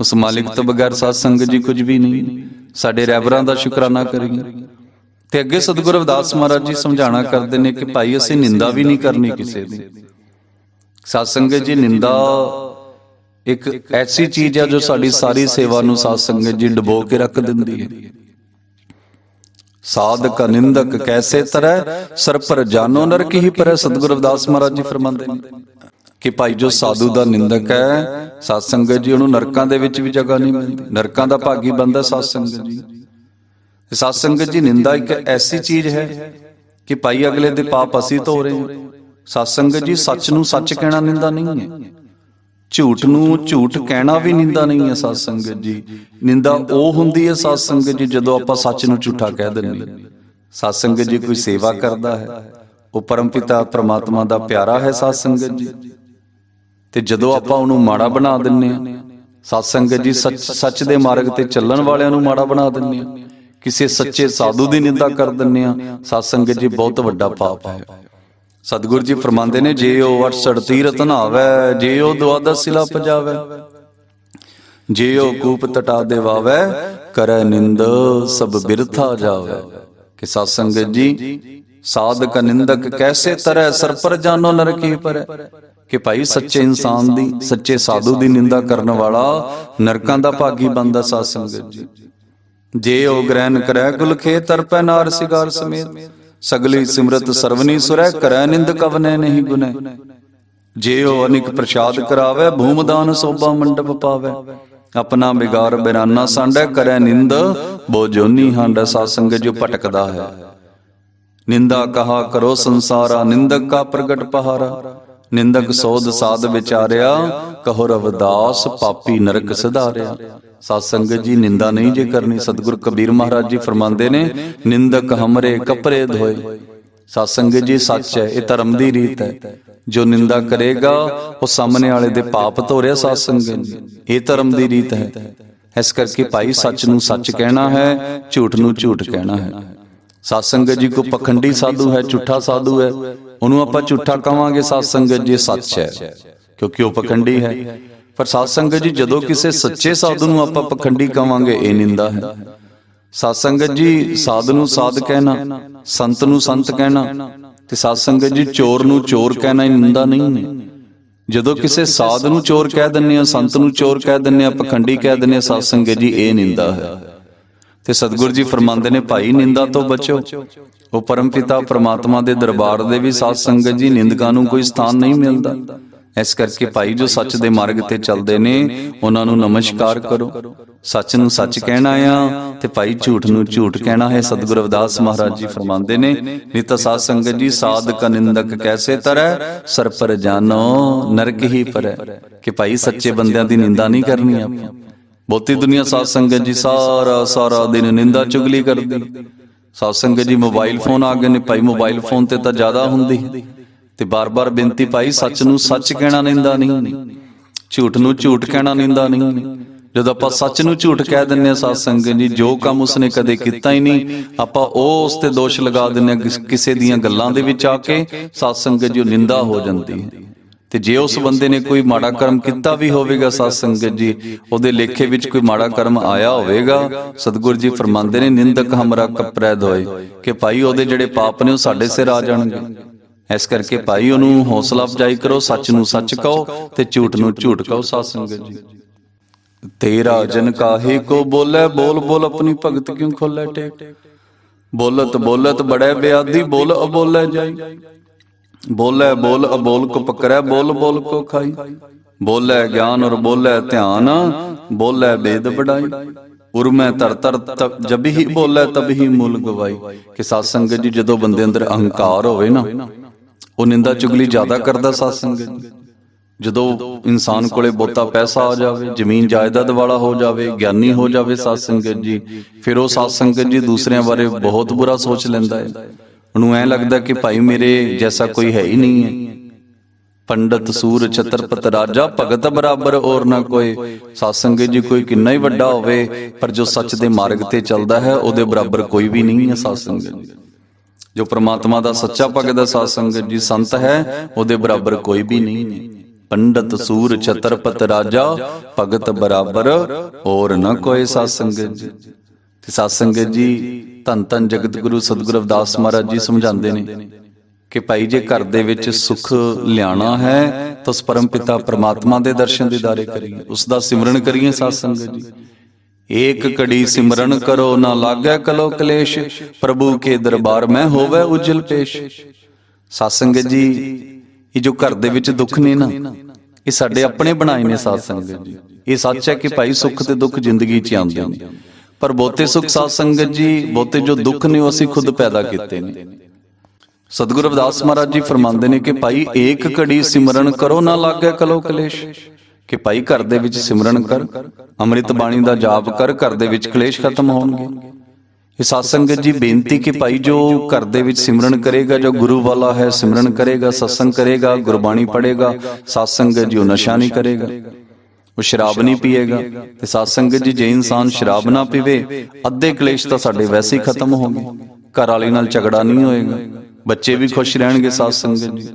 ਉਸ ਮਾਲਿਕ ਤੋਂ ਬਗੈਰ ਸਾਧ ਸੰਗਤ ਜੀ ਕੁਝ ਵੀ ਨਹੀਂ। ਸਾਡੇ ਰਹਿਬਰਾਂ ਦਾ ਸ਼ੁਕਰਾਨਾ ਕਰੀਏ। ਤੇ ਅੱਗੇ ਸਤਿਗੁਰੂ ਅਵਦਾਸ ਮਹਾਰਾਜ ਜੀ ਸਮਝਾਣਾ ਕਰਦੇ ਨੇ ਕਿ ਭਾਈ, ਅਸੀਂ ਨਿੰਦਾ ਵੀ ਨਹੀਂ ਕਰਨੀ ਕਿਸੇ ਦੀ। ਸਾਧ ਸੰਗਤ ਜੀ, ਨਿੰਦਾ ਇੱਕ ਐਸੀ ਚੀਜ਼ ਹੈ ਜੋ ਸਾਡੀ ਸਾਰੀ ਸੇਵਾ ਨੂੰ ਸਾਧ ਸੰਗਤ ਜੀ ਡਬੋ ਕੇ ਰੱਖ ਦਿੰਦੀ ਹੈ। ਸਾਧਕ ਨਿੰਦਕ ਕੈਸੇ ਤਰੈ ਸਰ ਪਰ ਜਾਨੋ ਨਰਕ ਹੀ ਪਰੈ, ਸਤਿਗੁਰੂ ਰਵਿਦਾਸ ਮਹਾਰਾਜ ਜੀ ਫਰਮਾਉਂਦੇ ਨੇ ਕਿ ਭਾਈ, ਜੋ ਸਾਧੂ ਦਾ ਨਿੰਦਕ ਹੈ ਸਾਧ ਸੰਗਤ ਜੀ ਉਹਨੂੰ ਨਰਕਾਂ ਦੇ ਵਿੱਚ ਵੀ ਜਗ੍ਹਾ ਨਹੀਂ ਮਿਲਦੀ। ਨਰਕਾਂ ਦਾ ਭਾਗੀ ਬੰਦਾ ਸਾਧ ਸੰਗਤ ਜੀ। ਸਾਧ ਸੰਗਤ ਜੀ, ਨਿੰਦਾ ਇੱਕ ਐਸੀ ਚੀਜ਼ ਹੈ ਕਿ ਭਾਈ ਅਗਲੇ ਦੇ ਪਾਪ ਅਸੀਂ ਧੋ ਰਹੇ ਹਾਂ। ਸਾਧ ਸੰਗਤ ਜੀ, ਸੱਚ ਨੂੰ ਸੱਚ ਕਹਿਣਾ ਨਿੰਦਾ ਨਹੀਂ ਹੈ। ਝੂਠ ਨੂੰ ਝੂਠ ਕਹਿਣਾ ਵੀ ਨਿੰਦਾ ਨਹੀਂ ਹੈ ਸਾਧ ਸੰਗਤ ਜੀ। ਨਿੰਦਾ ਉਹ ਹੁੰਦੀ ਹੈ ਸਾਧ ਸੰਗਤ ਜੀ, ਜਦੋਂ ਆਪਾਂ ਸੱਚ ਨੂੰ ਝੂਠਾ ਕਹਿ ਦਿੰਦੇ ਹਾਂ। ਸਾਧ ਸੰਗਤ ਜੀ ਕੋਈ ਸੇਵਾ ਕਰਦਾ ਹੈ। ਉਹ ਪਰਮਪਿਤਾ ਪ੍ਰਮਾਤਮਾ ਦਾ ਪਿਆਰਾ ਹੈ ਸਾਧ ਸੰਗਤ ਜੀ। ਤੇ ਜਦੋਂ ਆਪਾਂ ਉਹਨੂੰ ਮਾੜਾ ਬਣਾ ਦਿੰਨੇ ਆ ਸਾਧ ਸੰਗਤ ਜੀ ਸੱਚ ਸੱਚ ਦੇ ਮਾਰਗ ਤੇ ਚੱਲਣ ਵਾਲਿਆਂ ਨੂੰ ਮਾੜਾ ਬਣਾ ਦਿੰਨੇ ਆ ਕਿਸੇ ਸੱਚੇ ਸਾਧੂ ਦੀ ਨਿੰਦਾ ਕਰ ਦਿੰਨੇ ਆ ਸਾਧ ਸੰਗਤ ਜੀ ਬਹੁਤ ਵੱਡਾ ਪਾਪ ਹੈ। ਸਤਿਗੁਰੂ ਜੀ ਫਰਮਾਉਂਦੇ ਨੇ ਜੇ ਉਹ 68 ਤੀਰਤ ਨਹਾਵੇ ਜੇ ਉਹ ਦੁਆਦਸ ਸਿਲਾ ਪਜਾਵੇ। ਜੇ ਉਹ ਕੂਪ ਤਟਾ ਦੇਵਾਵੇ ਕਰੈ ਨਿੰਦ ਸਭ ਬਿਰਥਾ ਜਾਵੇ। ਕਿ ਸਾਧ ਸੰਗਤ ਜੀ ਸਾਧਕ ਨਿੰਦਕ ਕੈਸੇ ਤਰੈ ਸਰ ਪਰ ਜਾਨੋ ਨਰਕੀ ਪਰ। ਕਿ ਭਾਈ ਸੱਚੇ ਇਨਸਾਨ ਦੀ ਸੱਚੇ ਸਾਧੂ ਦੀ ਨਿੰਦਾ ਕਰਨ ਵਾਲਾ ਨਰਕਾਂ ਦਾ ਭਾਗੀ ਬੰਦਾ ਸਾਧ ਸੰਗਤ ਜੀ। ਜੇ ਉਹ ਗ੍ਰਹਿਣ ਕਰੈ ਗੁਲ ਖੇ ਤਰਪੈ ਨਾਰ ਸਿਗਾਰ ਸਮੇਤ। ਸਗਲੀ ਸਿਮਰਤ ਸਰਵਨੀ ਸੁਰੈ, ਕਰੈ ਨਿੰਦ ਕਵਨੇ ਨਹੀਂ ਗੁਨੇ। ਜੇ ਉਹ ਅਨਿਕ ਪ੍ਰਸ਼ਾਦ ਕਰਾਵੇ, ਭੂਮਦਾਨ ਸੋਭਾ ਮੰਡਪ ਪਾਵੇ। ਆਪਣਾ ਬਿਗਾਰ ਬਿਰਾਨਾ ਸਾਂਡੈ, ਕਰੈ ਨਿੰਦ ਬੋਜੋਨੀ ਹੰਡ ਸਾਧ ਸੰਗਤ ਜੋ ਭਟਕਦਾ ਹੈ। ਨਿੰਦਾ ਕਹਾ ਕਰੋ ਸੰਸਾਰਾ, ਨਿੰਦਕ ਕਾ ਪ੍ਰਗਟ ਪਹਾਰਾ। ਨਿੰਦਕ ਸੋਧ ਸਾਧ ਵਿਚਾਰਿਆ ਕਹੋ ਰਵਦਾਸ ਪਾਪੀ ਨਰਕ ਸਿਧਾਰਿਆ। ਸਾਧ ਸੰਗਤ ਜੀ ਨਿੰਦਾ ਨਹੀਂ ਜੇ ਕਰਨੀ ਸਤਿਗੁਰ ਕਬੀਰ ਮਹਾਰਾਜ ਜੀ ਫਰਮਾਉਂਦੇ ਨੇ ਨਿੰਦਕ ਹਮਰੇ ਕਪੜੇ ਧੋਏ। ਸਾਧ ਸੰਗਤ ਜੀ ਸੱਚ ਹੈ ਇਹ ਧਰਮ ਦੀ ਰੀਤ ਹੈ। ਜੋ ਨਿੰਦਾ ਕਰੇਗਾ ਉਹ ਸਾਹਮਣੇ ਵਾਲੇ ਦੇ ਪਾਪ ਧੋਰਿਆ ਸਾਧ ਸੰਗਤ ਜੀ। ਇਹ ਧਰਮ ਦੀ ਰੀਤ ਹੈ। ਇਸ ਕਰਕੇ ਭਾਈ ਸੱਚ ਨੂੰ ਸੱਚ ਕਹਿਣਾ ਹੈ ਝੂਠ ਨੂੰ ਝੂਠ ਕਹਿਣਾ ਹੈ। ਸਾਧ ਸੰਗਤ ਜੀ ਕੋ ਪਖੰਡੀ ਸਾਧੂ ਹੈ ਝੂਠਾ ਸਾਧੂ ਹੈ। ਉਹਨੂੰ ਆਪਾਂ ਝੂਠਾ ਕਵਾਂਗੇ ਸਾਧ ਸੰਗਤ ਜੀ ਸੱਚ ਹੈ। ਕਿਉਂਕਿ ਉਹ ਪਖੰਡੀ ਹੈ। ਪਰ ਸਾਧ ਸੰਗਤ ਜੀ, ਜਦੋਂ ਕਿਸੇ ਸੱਚੇ ਸਾਧੂ ਨੂੰ ਆਪਾਂ ਪਖੰਡੀ ਕਵਾਂਗੇ ਇਹ ਨਿੰਦਾ ਹੈ। ਸਾਧ ਸੰਗਤ ਜੀ, ਸਾਧ ਨੂੰ ਸਾਧ ਕਹਿਣਾ, ਸੰਤ ਨੂੰ ਸੰਤ ਕਹਿਣਾ, ਤੇ ਸਾਧ ਸੰਗਤ ਜੀ, ਚੋਰ ਨੂੰ ਚੋਰ ਕਹਿਣਾ, ਇਹ ਨਿੰਦਾ ਨਹੀਂ ਨੇ ਜਦੋਂ ਕਿਸੇ ਸਾਧ ਨੂੰ ਚੋਰ ਕਹਿ ਦਿੰਨੇ ਆ ਸੰਤ ਨੂੰ ਚੋਰ ਕਹਿ ਦਿੰਨੇ ਆ ਪਖੰਡੀ ਕਹਿ ਦਿੰਨੇ ਆ ਸਾਧ ਸੰਗਤ ਜੀ, ਇਹ ਨਿੰਦਾ ਹੈ। ਤੇ ਸਤਿਗੁਰੂ ਜੀ ਫਰਮਾਉਂਦੇ ਨੇ, ਭਾਈ, ਨਿੰਦਾ ਤੋਂ ਬਚੋ। ਉਹ ਪਰਮ ਪਿਤਾ ਪ੍ਰਮਾਤਮਾ ਦੇ ਦਰਬਾਰ ਦੇ ਵੀ ਸਾਧ ਸੰਗਤ ਜੀ ਨਿੰਦਕਾਂ ਨੂੰ ਕੋਈ ਸਥਾਨ ਨਹੀਂ ਮਿਲਦਾ। ਇਸ ਕਰਕੇ ਭਾਈ, ਜੋ ਸੱਚ ਦੇ ਮਾਰਗ ਤੇ ਚੱਲਦੇ ਨੇ, ਉਹਨਾਂ ਨੂੰ ਨਮਸਕਾਰ ਕਰੋ। ਸੱਚ ਨੂੰ ਸੱਚ ਕਹਿਣਾ ਆ ਤੇ ਭਾਈ, ਝੂਠ ਨੂੰ ਝੂਠ ਕਹਿਣਾ ਹੈ, ਸਤਿਗੁਰ ਅਵਦਾਸ ਮਹਾਰਾਜ ਜੀ ਫਰਮਾਉਂਦੇ ਨੇ। ਨਿਤ ਸਾਧ ਸੰਗਤ ਜੀ, ਸਾਧਕ ਨਿੰਦਕ ਕੈਸੇ ਤਰੈ? ਸਰਪਰ ਜਾਨੋ ਨਰਕ ਹੀ ਪਰੈ। ਕਿ ਭਾਈ, ਸੱਚੇ ਬੰਦਿਆਂ ਦੀ ਨਿੰਦਾ ਨਹੀਂ ਕਰਨੀ ਆਪਾਂ। ਬਹੁਤੀ ਦੁਨੀਆ ਸਾਧ ਸੰਗਤ ਜੀ ਸਾਰਾ ਸਾਰਾ ਦਿਨ ਨਿੰਦਾ ਚੁਗਲੀ ਕਰਦੀ। ਸਾਧ ਸੰਗਤ ਜੀ ਮੋਬਾਈਲ ਫੋਨ ਆ ਗਏ ਨੇ ਭਾਈ ਮੋਬਾਈਲ ਫੋਨ ਤੇ ਤਾਂ ਜ਼ਿਆਦਾ ਹੁੰਦੀ। ਤੇ ਬਾਰ-ਬਾਰ ਬੇਨਤੀ ਭਾਈ ਸੱਚ ਨੂੰ ਸੱਚ ਕਹਿਣਾ ਨਿੰਦਾ ਨਹੀਂ। ਝੂਠ ਨੂੰ ਝੂਠ ਕਹਿਣਾ ਨਿੰਦਾ ਨਹੀਂ। ਜਦੋਂ ਆਪਾਂ ਸੱਚ ਨੂੰ ਝੂਠ ਕਹਿ ਦਿੰਨੇ ਆ ਸਾਧ ਸੰਗਤ ਜੀ ਜੋ ਕੰਮ ਉਸਨੇ ਕਦੇ ਕੀਤਾ ਹੀ ਨਹੀਂ ਆਪਾਂ ਉਹ ਉਸ ਤੇ ਦੋਸ਼ ਲਗਾ ਦਿੰਨੇ ਆ ਕਿਸ- ਦੀਆਂ ਗੱਲਾਂ ਦੇ ਵਿੱਚ ਆ ਕੇ ਸਾਧ ਸੰਗਤ ਜੀ ਉਹ ਨਿੰਦਾ ਹੋ। ਜਾਂਦੀ ਹੈ। ਤੇ ਜੇ ਉਸ ਬੰਦੇ ਨੇ ਕੋਈ ਮਾੜਾ ਕਰਮ ਕੀਤਾ ਵੀ ਹੋਵੇਗਾ ਸਾਧ ਸੰਗਤ ਜੀ ਉਹਦੇ ਲੇਖੇ ਵਿੱਚ ਕੋਈ ਮਾੜਾ ਕਰਮ ਆਇਆ ਹੋਵੇਗਾ ਸਤਿਗੁਰੂ ਜੀ ਫਰਮਾਉਂਦੇ ਨੇ ਨਿੰਦਕ ਹਮਰਾ ਕਪਰੈ ਦੋਏ ਕਿ ਭਾਈ ਉਹਦੇ ਜਿਹੜੇ ਪਾਪ ਨੇ ਉਹ ਸਾਡੇ ਸਿਰ ਆ ਜਾਣਗੇ। ਇਸ ਕਰਕੇ ਭਾਈ ਉਹਨੂੰ ਹੌਸਲਾ ਅਫਜਾਈ ਕਰੋ ਸੱਚ ਨੂੰ ਸੱਚ ਕਹੋ ਤੇ ਝੂਠ ਨੂੰ ਝੂਠ ਕਹੋ ਸਾਧ ਸੰਗਤ ਜੀ। ਤੇਰਾ ਜਨ ਕਾਹੇ ਕੋ ਬੋਲੇ ਬੋਲ ਬੋਲ ਆਪਣੀ ਭਗਤ ਕਿਉਂ ਖੋਲੇ ਟੇਕ ਬੋਲਤ ਬੋਲਤ ਬੜੇ ਬਿਆਦੀ ਬੋਲ ਅਬੋਲੇ ਜਾਈ ਬੋਲੇ ਬੋਲ ਅਬੋਲ ਕੋ ਪਕੜੈ, ਬੋਲ ਬੋਲ ਕੋ ਖਾਈ। ਬੋਲੇ ਗਿਆਨ ਔਰ ਬੋਲੇ ਧਿਆਨ, ਬੋਲੇ ਬੇਦ ਬੜਾਈ ਉਰਮੈ ਤਰ ਤਰ ਜਬ ਹੀ ਬੋਲੇ ਤਬ ਹੀ ਮੁੱਲ ਗਵਾਈ। ਕਿ ਸਾਧ ਸੰਗਤ ਜੀ ਜਦੋਂ ਬੰਦੇ ਅੰਦਰ ਅਹੰਕਾਰ ਹੋਵੇ ਨਾ, ਉਹ ਨਿੰਦਾ ਚੁਗਲੀ ਜ਼ਿਆਦਾ ਕਰਦਾ ਸਾਧ ਸੰਗਤ ਜਦੋਂ ਇਨਸਾਨ ਕੋਲੇ ਬਹੁਤਾ ਪੈਸਾ ਆ ਜਾਵੇ, ਜ਼ਮੀਨ ਜਾਇਦਾਦ ਵਾਲਾ ਹੋ ਜਾਵੇ, ਗਿਆਨੀ ਹੋ ਜਾਵੇ ਸਾਧ ਸੰਗਤ ਜੀ, ਫਿਰ ਉਹ ਸਾਧ ਸੰਗਤ ਜੀ ਦੂਸਰਿਆਂ ਬਾਰੇ ਬਹੁਤ ਬੁਰਾ ਸੋਚ ਲੈਂਦਾ ਹੈ। ਉਹਨੂੰ ਐ ਲੱਗਦਾ ਕਿ ਭਾਈ ਮੇਰੇ ਜੈਸਾ ਕੋਈ ਹੈ ਹੀ ਨਹੀਂ ਹੈ। ਪੰਡਤ ਸੂਰ ਛਤਰਪਤ, ਰਾਜਾ, ਭਗਤ ਬਰਾਬਰ ਔਰ ਨਾ ਕੋਈ। ਸਾਧ ਜੀ ਕੋਈ ਕਿੰਨਾ ਹੀ ਵੱਡਾ ਹੋਵੇ, ਪਰ ਜੋ ਸੱਚ ਦੇ ਮਾਰਗ ਤੇ ਚੱਲਦਾ ਹੈ, ਉਹਦੇ ਬਰਾਬਰ ਕੋਈ ਵੀ ਨਹੀਂ ਹੈ ਸਾਧ ਜੀ। ਜੋ ਪ੍ਰਮਾਤਮਾ ਦਾ ਸੱਚਾ ਭਗਤ ਹੈ ਸਾਧ ਜੀ ਸੰਤ ਹੈ, ਉਹਦੇ ਬਰਾਬਰ ਕੋਈ ਵੀ ਨਹੀਂ ਨੇ ਪੰਡਤ ਸੂਰ ਛਤਰਪਤ, ਰਾਜਾ, ਭਗਤ ਬਰਾਬਰ ਔਰ ਨਾ ਕੋਈ ਸਾਧ ਸੰਗਤ ਜੀ। ਤੇ ਸਾਧ ਜੀ ਧੰਨ ਧੰਨ ਜਗਤ ਗੁਰੂ ਸਤਿਗੁਰੂ ਰਵਿਦਾਸ ਮਹਾਰਾਜ ਜੀ ਸਮਝਾਉਂਦੇ ਨੇ ਕਿ ਭਾਈ ਜੇ ਘਰ ਦੇ ਵਿੱਚ ਸੁਖ ਲਿਆਣਾ ਹੈ, ਤਾਂ ਉਸ ਪਰਮ ਪਿਤਾ ਪ੍ਰਮਾਤਮਾ ਦੇ ਦਰਸ਼ਨ ਦੀਦਾਰੇ ਕਰੀਏ। ਉਸ ਦਾ ਸਿਮਰਨ ਕਰੀਏ ਸਾਧ ਸੰਗਤ ਜੀ। ਏਕ ਕੜੀ ਸਿਮਰਨ ਕਰੋ, ਨਾ ਲਾਗੈ ਕਲੋ ਕਲੇਸ਼, ਪ੍ਰਭੂ ਕੇ ਦਰਬਾਰ ਮੈਂ ਹੋਵੇ ਉਜਲ ਪੇਸ਼। ਸਾਧ ਸੰਗਤ ਜੀ, ਇਹ ਜੋ ਘਰ ਦੇ ਵਿੱਚ ਦੁੱਖ ਨੇ ਨਾ, ਇਹ ਸਾਡੇ ਆਪਣੇ ਬਣਾਏ ਨੇ ਸਾਧ ਸੰਗਤ ਜੀ। ਇਹ ਸੱਚ ਹੈ ਕਿ ਭਾਈ ਸੁੱਖ ਤੇ ਦੁੱਖ ਜ਼ਿੰਦਗੀ 'ਚ ਆਉਂਦੇ ਨੇ। ਪਰ ਬਹੁਤੇ ਸੁੱਖ ਸਾਧ ਸੰਗਤ ਜੀ ਬਹੁਤੇ ਜੋ ਦੁੱਖ ਨੇ ਉਹ ਅਸੀਂ ਖੁਦ ਪੈਦਾ ਕੀਤੇ ਨੇ। ਸਤਿਗੁਰੂ ਰਵਿਦਾਸ ਮਹਾਰਾਜ ਜੀ ਫਰਮਾਉਂਦੇ ਨੇ ਕਿ ਭਾਈ ਏਕ ਘੜੀ ਸਿਮਰਨ ਕਰੋ ਨਾ ਲਾਗੇ ਕਲੋ ਕਲੇਸ਼। ਕਿ ਭਾਈ ਘਰ ਦੇ ਵਿੱਚ ਸਿਮਰਨ ਕਰ ਅੰਮ੍ਰਿਤ ਬਾਣੀ ਦਾ ਜਾਪ ਕਰ ਘਰ ਦੇ ਵਿੱਚ ਕਲੇਸ਼ ਖਤਮ ਹੋਣਗੇ। ਇਹ ਸਾਧ ਸੰਗਤ ਜੀ ਬੇਨਤੀ ਕਿ ਭਾਈ ਜੋ ਘਰ ਦੇ ਵਿੱਚ ਸਿਮਰਨ ਕਰੇਗਾ ਜੋ ਗੁਰੂ ਵਾਲਾ ਹੈ ਸਿਮਰਨ ਕਰੇਗਾ ਸਤਸੰਗ ਕਰੇਗਾ ਗੁਰਬਾਣੀ ਪੜ੍ਹੇਗਾ ਸਾਧ ਸੰਗਤ ਜੀ ਉਹ ਨਸ਼ਾ ਨਹੀਂ ਕਰੇਗਾ। ਉਹ ਸ਼ਰਾਬ ਨਹੀਂ ਪੀਏਗਾ ਤੇ ਸਾਧ ਸੰਗਤ ਜੀ, ਜੇ ਇਨਸਾਨ ਸ਼ਰਾਬ ਨਾ ਪੀਵੇ, ਅੱਧੇ ਕਲੇਸ਼ ਤਾਂ ਸਾਡੇ ਵੈਸੇ ਹੀ ਖਤਮ ਹੋ ਗਏ। ਘਰ ਵਾਲੀ ਨਾਲ ਝਗੜਾ ਨਹੀਂ ਹੋਏਗਾ। ਬੱਚੇ ਵੀ ਖੁਸ਼ ਰਹਿਣਗੇ ਸਾਧ ਸੰਗਤ ਜੀ।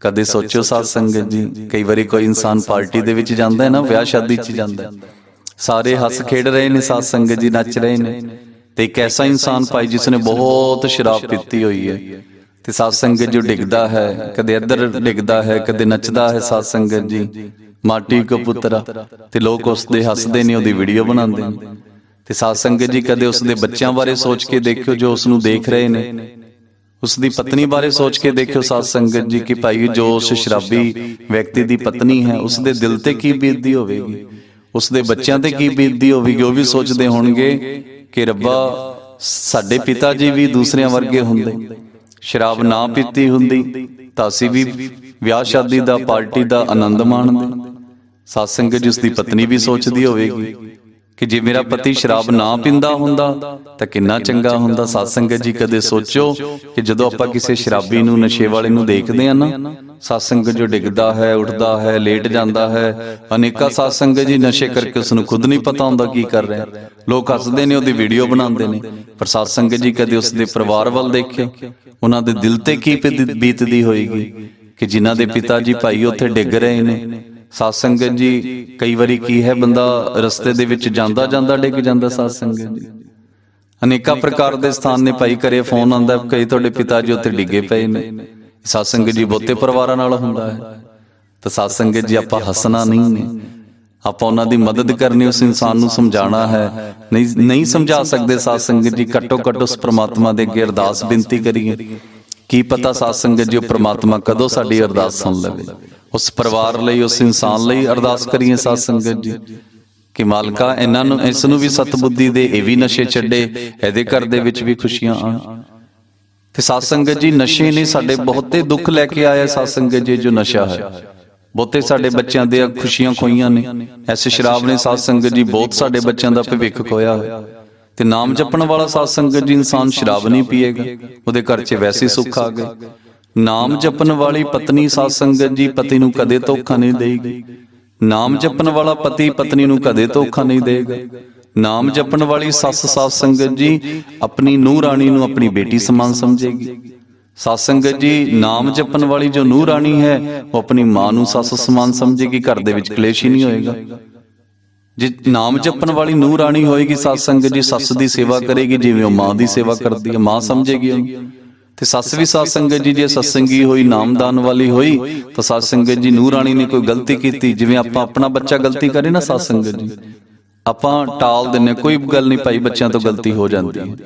ਕਦੇ ਸੋਚੋ ਸਾਧ ਸੰਗਤ ਜੀ, ਕਈ ਵਾਰੀ ਕੋਈ ਇਨਸਾਨ ਪਾਰਟੀ ਦੇ ਵਿੱਚ ਜਾਂਦਾ ਹੈ ਨਾ, ਵਿਆਹ ਸ਼ਾਦੀ 'ਚ ਜਾਂਦਾ ਹੈ। ਸਾਰੇ ਹੱਸ ਖੇਡ ਰਹੇ ਨੇ ਸਾਧ ਸੰਗਤ ਜੀ, ਨੱਚ ਰਹੇ ਨੇ। ਤੇ ਇੱਕ ਐਸਾ ਇਨਸਾਨ ਭਾਈ ਜਿਸ ਨੇ ਬਹੁਤ ਸ਼ਰਾਬ ਪੀਤੀ ਹੋਈ ਹੈ। ਤੇ ਸਾਧ ਸੰਗਤ ਜੋ ਡਿੱਗਦਾ ਹੈ, ਕਦੇ ਇੱਧਰ ਡਿੱਗਦਾ ਹੈ, ਕਦੇ ਨੱਚਦਾ ਹੈ ਸਾਧ ਸੰਗਤ ਜੀ। ਮਾਟੀ ਕੋ ਪੁੱਤਰਾ ਤੇ ਲੋਕ ਉਸ ਦੇ ਹੱਸਦੇ ਨੇ, ਉਹਦੀ ਵੀਡੀਓ ਬਣਾਉਂਦੇ ਨੇ। ਤੇ ਸਾਧ ਸੰਗਤ ਜੀ ਕਦੇ ਉਸ ਦੇ ਬੱਚਿਆਂ ਬਾਰੇ ਸੋਚ ਕੇ ਦੇਖਿਓ ਜੋ ਉਸ ਨੂੰ ਦੇਖ ਰਹੇ ਨੇ। ਉਸ ਦੀ ਪਤਨੀ ਬਾਰੇ ਸੋਚ ਕੇ ਦੇਖਿਓ ਸਾਧ ਸੰਗਤ ਜੀ ਕਿ ਭਾਈ ਜੋ ਉਸ ਸ਼ਰਾਬੀ ਵਿਅਕਤੀ ਦੀ ਪਤਨੀ ਹੈ ਉਸ ਦੇ ਦਿਲ ਤੇ ਕੀ ਬੀਤਦੀ ਹੋਵੇਗੀ? ਉਸ ਦੇ ਬੱਚਿਆਂ ਤੇ ਕੀ ਬੀਤਦੀ ਹੋਵੇਗੀ? ਉਹ ਵੀ ਸੋਚਦੇ ਹੋਣਗੇ ਕਿ ਰੱਬਾ, ਸਾਡੇ ਪਿਤਾ ਜੀ ਵੀ ਦੂਸਰਿਆਂ ਵਰਗੇ ਹੁੰਦੇ। ਸ਼ਰਾਬ ਨਾ ਪੀਤੀ ਹੁੰਦੀ ਤਾਂ ਅਸੀਂ ਵੀ ਵਿਆਹ ਸ਼ਾਦੀ ਦਾ, ਪਾਰਟੀ ਦਾ ਆਨੰਦ ਮਾਣਦੇ। ਸਾਧ ਸੰਗਤ ਜਿਸ ਦੀ ਪਤਨੀ ਵੀ ਸੋਚਦੀ ਹੋਵੇਗੀ ਕਿ ਜੇ ਮੇਰਾ ਪਤੀ ਸ਼ਰਾਬ ਨਾ ਪੀਂਦਾ ਹੁੰਦਾ ਤਾਂ ਕਿੰਨਾ ਚੰਗਾ ਹੁੰਦਾ। ਸਾਧ ਸੰਗਤ ਜੀ ਕਦੇ ਸੋਚੋ ਕਿ ਜਦੋਂ ਆਪਾਂ ਕਿਸੇ ਸ਼ਰਾਬੀ ਨੂੰ ਨਸ਼ੇ ਵਾਲੇ ਨੂੰ ਦੇਖਦੇ ਆ ਨਾ ਸਾਧ ਸੰਗਤ ਜੋ ਡਿੱਗਦਾ ਹੈ ਉੱਠਦਾ ਹੈ ਲੇਟ ਜਾਂਦਾ ਹੈ। ਅਨੇਕਾਂ ਸਾਧ ਸੰਗਤ ਜੀ ਨਸ਼ੇ ਕਰਕੇ ਉਸ ਨੂੰ ਖੁਦ ਨਹੀਂ ਪਤਾ ਹੁੰਦਾ ਕੀ ਕਰ ਰਿਹਾ। ਲੋਕ ਹੱਸਦੇ ਨੇ ਉਹਦੀ ਵੀਡੀਓ ਬਣਾਉਂਦੇ ਨੇ। ਪਰ ਸਾਧ ਸੰਗਤ ਜੀ ਕਦੇ ਉਸ ਦੇ ਪਰਿਵਾਰ ਵੱਲ ਦੇਖਿਓ ਉਹਨਾਂ ਦੇ ਦਿਲ ਤੇ ਕੀ ਬੀਤ- ਬੀਤਦੀ ਹੋਏਗੀ ਕਿ ਜਿਨ੍ਹਾਂ ਦੇ ਪਿਤਾ ਜੀ ਭਾਈ ਉੱਥੇ ਡਿੱਗ ਰਹੇ ਨੇ ਸਾਧ ਸੰਗਤ ਜੀ, ਕਈ ਵਾਰੀ ਕੀ ਹੈ, ਬੰਦਾ ਰਸਤੇ ਦੇ ਵਿੱਚ ਜਾਂਦਾ ਜਾਂਦਾ, ਡਿੱਗ ਜਾਂਦਾ ਸਾਧ ਸੰਗਤ ਜੀ। ਅਨੇਕਾਂ ਪ੍ਰਕਾਰ ਦੇ ਸਥਾਨ ਨੇ ਭਾਈ ਕਰੇ, ਫੋਨ ਆਉਂਦਾ, ਕਈ ਤੁਹਾਡੇ ਪਿਤਾ ਜੀ ਉੱਥੇ ਡਿੱਗੇ ਪਏ ਨੇ। ਸਾਧ ਸੰਗਤ ਜੀ ਬਹੁਤੇ ਪਰਿਵਾਰਾਂ ਨਾਲ ਹੁੰਦਾ ਹੈ। ਤਾਂ ਸਾਧ ਸੰਗਤ ਜੀ, ਆਪਾਂ ਹੱਸਣਾ ਨਹੀਂ ਨੇ। ਆਪਾਂ ਉਹਨਾਂ ਦੀ ਮਦਦ ਕਰਨੀ, ਉਸ ਇਨਸਾਨ ਨੂੰ ਸਮਝਾਉਣਾ ਹੈ। ਨਹੀਂ ਨਹੀਂ ਸਮਝਾ ਸਕਦੇ ਸਾਧ ਸੰਗਤ ਜੀ ਘੱਟੋ ਘੱਟ ਉਸ ਪ੍ਰਮਾਤਮਾ ਦੇ ਅੱਗੇ ਅਰਦਾਸ ਬੇਨਤੀ ਕਰੀਏ। ਕੀ ਪਤਾ ਸਾਧ ਸੰਗਤ ਜੀ, ਉਹ ਪ੍ਰਮਾਤਮਾ ਕਦੋਂ ਸਾਡੀ ਅਰਦਾਸ ਸੁਣ ਲਵੇ। ਉਸ ਪਰਿਵਾਰ ਲਈ, ਉਸ ਇਨਸਾਨ ਲਈ ਅਰਦਾਸ ਕਰੀਏ ਸਾਧ ਸੰਗਤ ਜੀ, ਕਿ ਮਾਲਕਾ, ਇਹਨਾਂ ਨੂੰ, ਇਸ ਨੂੰ ਵੀ ਸਤਬੁੱਧੀ ਦੇ, ਇਹ ਵੀ ਨਸ਼ੇ ਛੱਡੇ, ਇਹਦੇ ਘਰ ਦੇ ਵਿੱਚ ਵੀ ਖੁਸ਼ੀਆਂ ਆਣ। ਤੇ ਸਾਧ ਸੰਗਤ ਜੀ, ਨਸ਼ੇ ਨੇ ਸਾਡੇ ਬਹੁਤੇ ਦੁੱਖ ਲੈ ਕੇ ਆਇਆ ਸਾਧ ਸੰਗਤ ਜੀ, ਜੋ ਨਸ਼ਾ ਹੈ। ਬਹੁਤੇ ਸਾਡੇ ਬੱਚਿਆਂ ਦੇ ਖੁਸ਼ੀਆਂ ਖੋਈਆਂ ਨੇ। ਐਸੇ ਸ਼ਰਾਬ ਨੇ ਸਾਧ ਸੰਗਤ ਜੀ, ਬਹੁਤ ਸਾਡੇ ਬੱਚਿਆਂ ਦਾ ਭਵਿੱਖ ਖੋਇਆ ਹੈ। ਤੇ ਨਾਮ ਜਪਣ ਵਾਲਾ ਸਾਧ ਸੰਗਤ ਜੀ, ਇਨਸਾਨ ਸ਼ਰਾਬ ਨਹੀਂ ਪੀਏਗਾ। ਉਹਦੇ ਘਰ 'ਚ ਵੈਸੇ ਸੁੱਖ ਆ ਗਿਆ ਨਾਮ ਜਪਣ ਵਾਲੀ ਪਤਨੀ ਸਾਧ ਸੰਗਤ ਜੀ ਪਤੀ ਨੂੰ ਕਦੇ ਧੋਖਾ ਨਹੀਂ ਦੇਗੀ। ਨਾਮ ਜਪਣ ਵਾਲਾ ਪਤੀ ਪਤਨੀ ਨੂੰ ਕਦੇ ਧੋਖਾ ਨਹੀਂ ਦੇਗਾ। ਨਾਮ ਜਪਣ ਵਾਲੀ ਸੱਸ ਸਾਧ ਸੰਗਤ ਜੀ ਆਪਣੀ ਨੂੰਹ ਰਾਣੀ ਨੂੰ ਆਪਣੀ ਬੇਟੀ ਸਮਾਨ ਸਮਝੇਗੀ। ਸਾਧ ਸੰਗਤ ਜੀ, ਨਾਮ ਜਪਣ ਵਾਲੀ ਜੋ ਨੂੰਹ ਰਾਣੀ ਹੈ, ਉਹ ਆਪਣੀ ਮਾਂ ਨੂੰ ਸੱਸ ਸਮਾਨ ਸਮਝੇਗੀ, ਘਰ ਦੇ ਵਿੱਚ ਕਲੇਸ਼ ਹੀ ਨਹੀਂ ਹੋਏਗਾ। ਜੇ ਨਾਮ ਜਪਣ ਵਾਲੀ ਨੂੰਹ ਰਾਣੀ ਹੋਏਗੀ ਸਾਧ ਸੰਗਤ ਜੀ ਸੱਸ ਦੀ ਸੇਵਾ ਕਰੇਗੀ, ਜਿਵੇਂ ਉਹ ਮਾਂ ਦੀ ਸੇਵਾ ਕਰਦੀ ਹੈ, ਮਾਂ ਸਮਝੇਗੀ ਉਹਨੂੰ। ਤੇ ਸੱਸ ਵੀ ਸਾਧ ਸੰਗਤ ਜੀ ਜੇ ਸਤਸੰਗੀ ਹੋਈ ਨਾਮਦਾਨ ਵਾਲੀ ਹੋਈ ਤਾਂ ਸਾਧ ਸੰਗਤ ਜੀ ਨੂੰਹ ਰਾਣੀ ਨੇ ਕੋਈ ਗਲਤੀ ਕੀਤੀ ਜਿਵੇਂ ਆਪਾਂ ਆਪਣਾ ਬੱਚਾ ਗਲਤੀ ਕਰੇ ਨਾ ਸਾਧ ਸੰਗਤ ਜੀ। ਆਪਾਂ ਟਾਲ ਦਿੰਨੇ ਕੋਈ ਗੱਲ ਨਹੀਂ ਭਾਈ ਬੱਚਿਆਂ ਤੋਂ ਗਲਤੀ ਹੋ ਜਾਂਦੀ। ਹੈ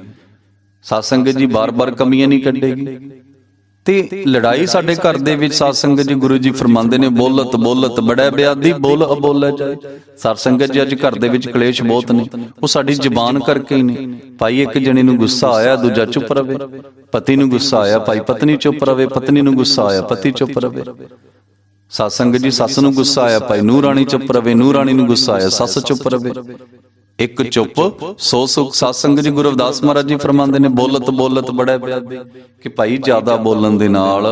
ਸਾਧ ਸੰਗਤ ਜੀ ਬਾਰ-ਬਾਰ ਕਮੀਆਂ ਨਹੀਂ ਕੱਢੇਗੀ। ਤੇ ਲੜਾਈ ਸਾਡੇ ਘਰ ਦੇ ਵਿੱਚ ਸਾਧ ਸੰਗਤ ਜੀ, ਗੁਰੂ ਜੀ ਫਰਮਾਉਂਦੇ ਨੇ, ਬੋਲਤ ਬੋਲਤ, ਬੜਾ ਬਿਆਦੀ, ਬੋਲ ਅਬੋਲੇ ਜਾਏ। ਸਾਧ ਸੰਗਤ ਜੀ ਅੱਜ ਘਰ ਦੇ ਵਿੱਚ ਕਲੇਸ਼ ਬਹੁਤ ਨੇ, ਉਹ ਸਾਡੀ ਜਬਾਨ ਕਰਕੇ ਹੀ ਨੇ। ਭਾਈ ਇੱਕ ਜਣੇ ਨੂੰ ਗੁੱਸਾ ਆਇਆ, ਦੂਜਾ ਚੁੱਪ ਰਵੇ। ਪਤੀ ਨੂੰ ਗੁੱਸਾ ਆਇਆ, ਭਾਈ ਪਤਨੀ ਚੁੱਪ ਰਵੇ, ਪਤਨੀ ਨੂੰ ਗੁੱਸਾ ਆਇਆ, ਪਤੀ ਚੁੱਪ ਰਵੇ। ਸਾਧ ਸੰਗਤ ਜੀ ਸੱਸ ਨੂੰ ਗੁੱਸਾ ਆਇਆ, ਭਾਈ ਨੂੰਹ ਰਾਣੀ ਚੁੱਪ ਰਵੇ ਨੂੰਹ ਰਾਣੀ ਨੂੰ ਗੁੱਸਾ ਆਇਆ, ਸੱਸ ਚੁੱਪ ਰਵੇ। ਇੱਕ ਚੁੱਪ, ਸੋ ਸੁਖ ਸਾਧ ਸੰਗਤ ਜੀ ਗੁਰੂ ਅਵਦਾਸ ਮਹਾਰਾਜ ਜੀ ਫਰਮਾਉਂਦੇ ਨੇ, ਬੋਲਤ ਬੋਲਤ ਬੜਾ ਪਿਆਦੇ ਕਿ ਭਾਈ ਜ਼ਿਆਦਾ ਬੋਲਣ ਦੇ ਨਾਲ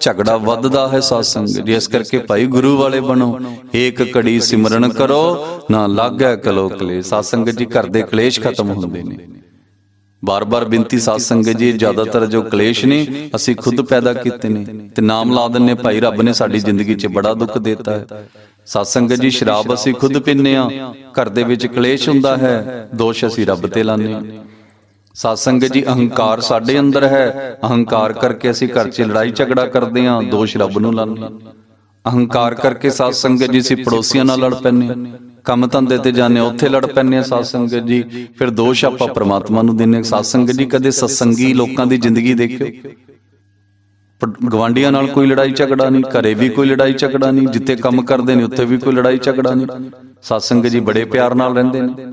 ਝਗੜਾ ਵੱਧਦਾ ਹੈ ਸਾਧ ਸੰਗਤ ਜੀ, ਇਸ ਕਰਕੇ ਭਾਈ ਗੁਰੂ ਵਾਲੇ ਬਣੋ, ਏਕ ਕੜੀ ਸਿਮਰਨ ਕਰੋ, ਨਾ ਲਾਗੈ ਕਲੋ ਕਲੇ ਸਾਧ ਸੰਗਤ ਜੀ ਘਰ ਦੇ ਕਲੇਸ਼ ਖਤਮ ਹੁੰਦੇ ਨੇ। ਬਾਰ-ਬਾਰ ਬੇਨਤੀ ਸਾਧ ਸੰਗਤ ਜੀ, ਜ਼ਿਆਦਾਤਰ ਜੋ ਕਲੇਸ਼ ਨੇ, ਅਸੀਂ ਖੁਦ ਪੈਦਾ ਕੀਤੇ ਨੇ ਤੇ ਨਾਮ ਲਾ ਦਿੰਨੇ ਭਾਈ ਰੱਬ ਨੇ ਸਾਡੀ ਜ਼ਿੰਦਗੀ 'ਚ ਬੜਾ ਦੁੱਖ ਦਿੱਤਾ ਹੈ। ਸਾਧ ਸੰਗਤ ਜੀ, ਸ਼ਰਾਬ ਅਸੀਂ ਖੁਦ ਪੀਂਨੇ ਆ ਘਰ ਦੇ ਵਿੱਚ ਕਲੇਸ਼ ਹੁੰਦਾ ਹੈ ਦੋਸ਼ ਅਸੀਂ ਰੱਬ ਤੇ ਲਾਉਂਦੇ ਹਾਂ। ਸਾਧ ਜੀ ਅਹੰਕਾਰ ਸਾਡੇ ਅੰਦਰ ਹੈ। ਅਹੰਕਾਰ ਕਰਕੇ ਅਸੀਂ ਘਰ 'ਚ ਲੜਾਈ ਝਗੜਾ ਕਰਦੇ ਹਾਂ ਦੋਸ਼ ਰੱਬ ਨੂੰ ਲਾਉਂਦੇ ਹਾਂ। ਅਹੰਕਾਰ ਕਰਕੇ ਸਾਧ ਜੀ ਅਸੀਂ ਪੜੋਸੀਆਂ ਨਾਲ ਲੜ ਪੈਂਦੇ ਹਾਂ। ਕੰਮ ਧੰਦੇ ਤੇ ਜਾਂਦੇ ਹਾਂ, ਉੱਥੇ ਲੜ ਪੈਂਦੇ ਆ ਸਾਧ ਜੀ। ਫਿਰ ਦੋਸ਼ ਆਪਾਂ ਪ੍ਰਮਾਤਮਾ ਨੂੰ ਦਿੰਨੇ ਆ ਸਾਧ ਜੀ ਕਦੇ ਸਤਸੰਗੀ ਲੋਕਾਂ ਦੀ ਜ਼ਿੰਦਗੀ ਦੇਖਿਓ। ਗਵਾਂਡੀਆਂ ਨਾਲ ਕੋਈ ਲੜਾਈ ਝਗੜਾ ਨਹੀਂ ਘਰੇ ਵੀ ਕੋਈ ਲੜਾਈ ਝਗੜਾ ਨਹੀਂ ਜਿੱਥੇ ਕੰਮ ਕਰਦੇ ਨੇ ਉੱਥੇ ਵੀ ਕੋਈ ਲੜਾਈ ਝਗੜਾ ਨਹੀਂ। ਸਤਸੰਗ ਜੀ ਬੜੇ ਪਿਆਰ ਨਾਲ ਰਹਿੰਦੇ ਨੇ।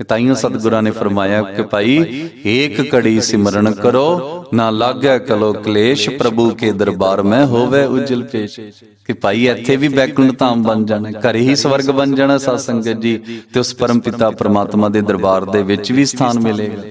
ਇਹ ਤਾਈਓ ਸਤਿਗੁਰਾਂ ਨੇ ਫਰਮਾਇਆ ਕਿ ਭਾਈ, ਏਕ ਕੜੀ ਸਿਮਰਨ ਕਰੋ, ਨਾ ਲਾਗੈ ਕਲੋ ਕਲੇਸ਼, ਪ੍ਰਭੂ ਕੇ ਦਰਬਾਰ ਮੈਂ ਹੋਵੇ ਉਜਲ ਪੇਸ਼। ਕਿ ਭਾਈ, ਇੱਥੇ ਵੀ ਬੈਕੁੰਠ ਧਾਮ ਬਣ ਜਾਣਾ, ਘਰੇ ਹੀ ਸਵਰਗ ਬਣ ਜਾਣਾ ਸਤ ਸੰਗਤ ਜੀ, ਤੇ ਉਸ ਪਰਮ ਪਿਤਾ ਪ੍ਰਮਾਤਮਾ ਦੇ ਦਰਬਾਰ ਦੇ ਵਿੱਚ ਵੀ ਸਥਾਨ ਮਿਲੇਗਾ।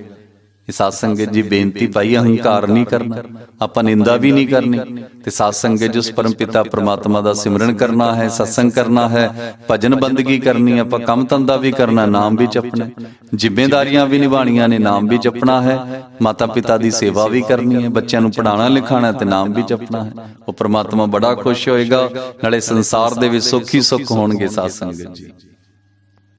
ਇਹ ਸਾਧ ਸੰਗਤ ਜੀ ਬੇਨਤੀ ਪਾਈ ਅਹੰਕਾਰ ਨਹੀਂ ਕਰਨਾ, ਆਪਾਂ ਨਿੰਦਾ ਵੀ ਨਹੀਂ ਕਰਨੀ। ਤੇ ਸਾਧ ਸੰਗਤ ਜੀ ਪਰਮ ਪਿਤਾ ਪ੍ਰਮਾਤਮਾ ਦਾ ਸਿਮਰਨ ਕਰਨਾ ਹੈ, ਸਤਸੰਗ ਕਰਨਾ ਹੈ, ਭਜਨ ਬੰਦਗੀ ਕਰਨੀ, ਆਪਾਂ ਕੰਮ ਧੰਦਾ ਵੀ ਕਰਨਾ, ਨਾਮ ਵੀ ਜਪਣਾ। ਜ਼ਿੰਮੇਵਾਰੀਆਂ ਵੀ ਨਿਭਾਣੀਆਂ ਨੇ, ਨਾਮ ਵੀ ਜਪਣਾ ਹੈ। ਮਾਤਾ ਪਿਤਾ ਦੀ ਸੇਵਾ ਵੀ ਕਰਨੀ ਹੈ, ਬੱਚਿਆਂ ਨੂੰ ਪੜਾਉਣਾ ਲਿਖਾਉਣਾ ਤੇ ਨਾਮ ਵੀ ਜਪਣਾ ਹੈ। ਉਹ ਪ੍ਰਮਾਤਮਾ ਬੜਾ ਖੁਸ਼ ਹੋਏਗਾ, ਨਾਲੇ ਸੰਸਾਰ ਦੇ ਵਿੱਚ ਸੁੱਖ ਹੀ ਸੁੱਖ ਹੋਣਗੇ ਸਾਧ ਸੰਗਤ ਜੀ।